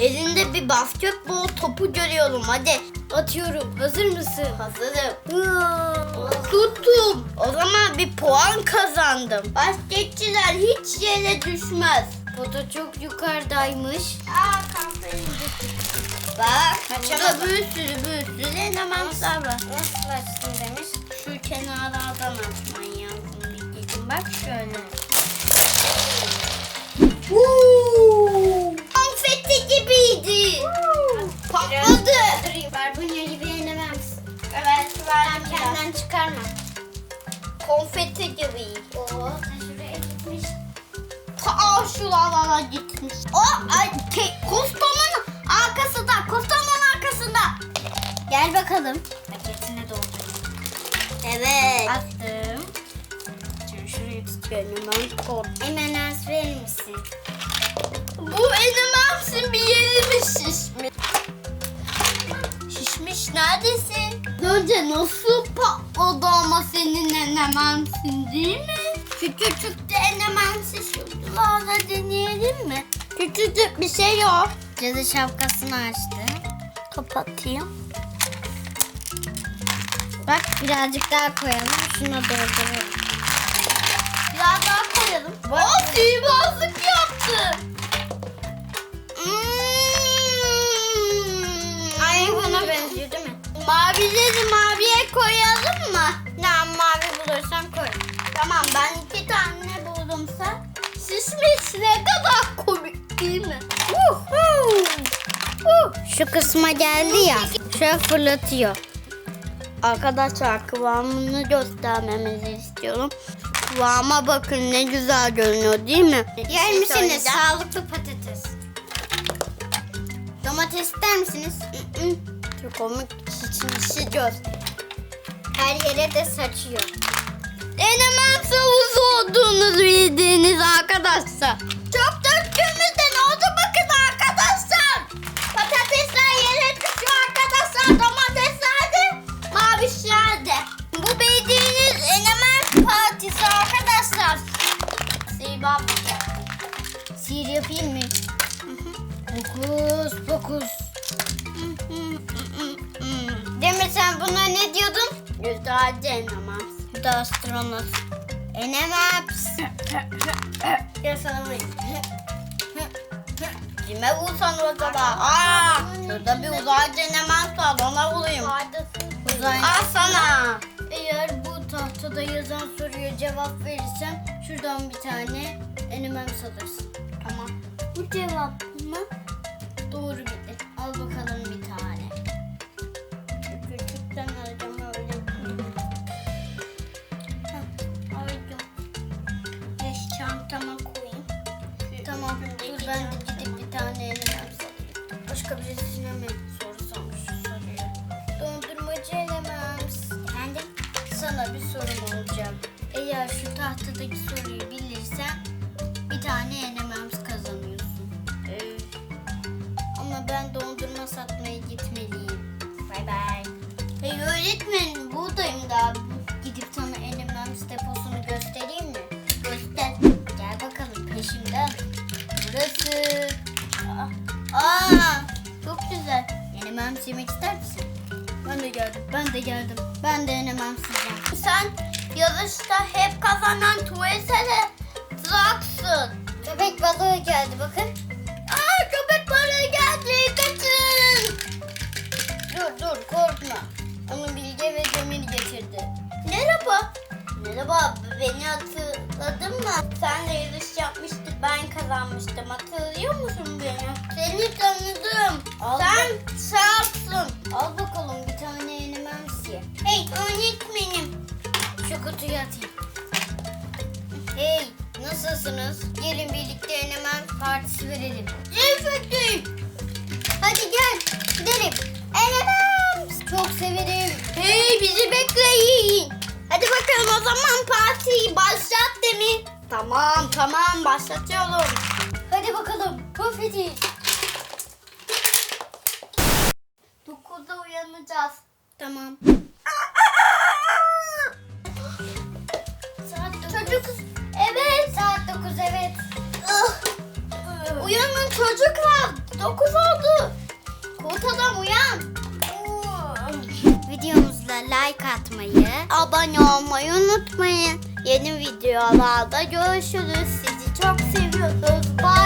Elinde bir basketbol topu görüyorum. Hadi. Atıyorum. Hazır mısın? Hazırım. Tuttum. O zaman bir puan kazandım. Basketçiler hiç yere düşmez. Pota çok yukarıdaymış. Aa kafayı Bak burada bir sürü bir sürü elementler var. Nasıl açtın demiş. Şu kenarlardan atman lazım. Bak şöyle. Konfeti Patladı. Barbunya gibi yenemem. Evet ben kendim. kendin çıkarma. Konfeti gibi. Oo, şuraya gitmiş. Ta şuralara gitmiş. O ay, ke, kostumun arkasında. Kostumun arkasında. Gel bakalım. Paketine doldurayım. Evet. Attım. Şimdi şurayı tut. Benim ben korktum. Hemen verir misin? Bu enememsin bir yerimi şişmiş. Neredesin? Önce nasıl patladı ama senin enememsin değil mi? Küçücük de enememsi şuralarda deneyelim mi? Küçücük bir şey yok. Cadı şapkasını açtı. Kapatayım. Bak birazcık daha koyalım. Şuna dolduralım. Biraz daha koyalım. Aa sihirbazlık yaptı. Buna benziyor değil mi? Mavileri maviye koyalım mı? Ne mavi bulursam koy. Tamam ben iki tane bulurumsa şişmiş ne kadar komik değil mi? Şu kısma geldi ya. Şöyle fırlatıyor. Arkadaşlar kıvamını göstermemizi istiyorum. Kıvama bakın ne güzel görünüyor değil mi? Yer şey misiniz? söyleyeceğim. Sağlıklı patates. Domates ister misiniz? Komik şişmişi göster. Her yere de saçıyor. Enemen savuz olduğunuz bildiğiniz arkadaşlar. Çok döktüğümüzde ne oldu bakın arkadaşlar. Patatesler yere düşüyor arkadaşlar. Domatesler de mavişler de. Bu bildiğiniz enemen partisi arkadaşlar. Sibap. Sihir yapayım mı? Fokus fokus. Güzelce enemen. Bu da astronot. Sana vurayım. Kime vursan acaba? Aa, şurada bir uzaylı enemen var ona vurayım. Uzay. Al sana. Eğer bu tahtada yazan soruya cevap verirsen şuradan bir tane enemem salırsın. Tamam. Bu cevap mı? Doğru bildi. Al bakalım bir Başka birisine mi soru sormuş soruyor. Dondurmacı elemem. Efendim? Sana bir sorum olacak. Eğer şu tahtadaki soruyu bilirsen bir tane enemem kazanıyorsun. Ee, ama ben dondurma satmaya gitmeliyim. Bay bay. Hey öğretmen güzel. Enemems yemek ister misin? Ben de geldim. Ben de geldim. Ben de Enemems yiyeceğim. Sen yarışta hep kazanan tuvalete traksın. Köpek balığı geldi bakın. Aa köpek balığı geldi kaçın. Dur dur korkma. Onu Bilge ve Cemil getirdi. Merhaba. Merhaba beni hatırladın mı? Senle yarış yapmıştık ben kazanmıştım. Hatırlıyor musun beni? Seni tanıdım. Al Sen traksın. Al bakalım bir tane Enemems ye. Hey öğretmenim. Şu kutuyu atayım. Hey, nasılsınız? Gelin birlikte Enemen partisi verelim. Evet. Hadi gel, gidelim. Enemen! Çok severim. Hey bizi bekleyin. Hadi bakalım o zaman partiyi başlat Demir. Tamam tamam başlatıyorum. Hadi bakalım, konfeti. Dokuzda uyanacağız. Tamam. Saat dokuz. Çocuk evet. Saat 9 evet. Uyanın çocuklar. Dokuz oldu. Kurt adam uyan. Videomuza like atmayı, Abone olmayı unutmayın. Yeni videolarda görüşürüz. Sizi çok seviyoruz. Bye.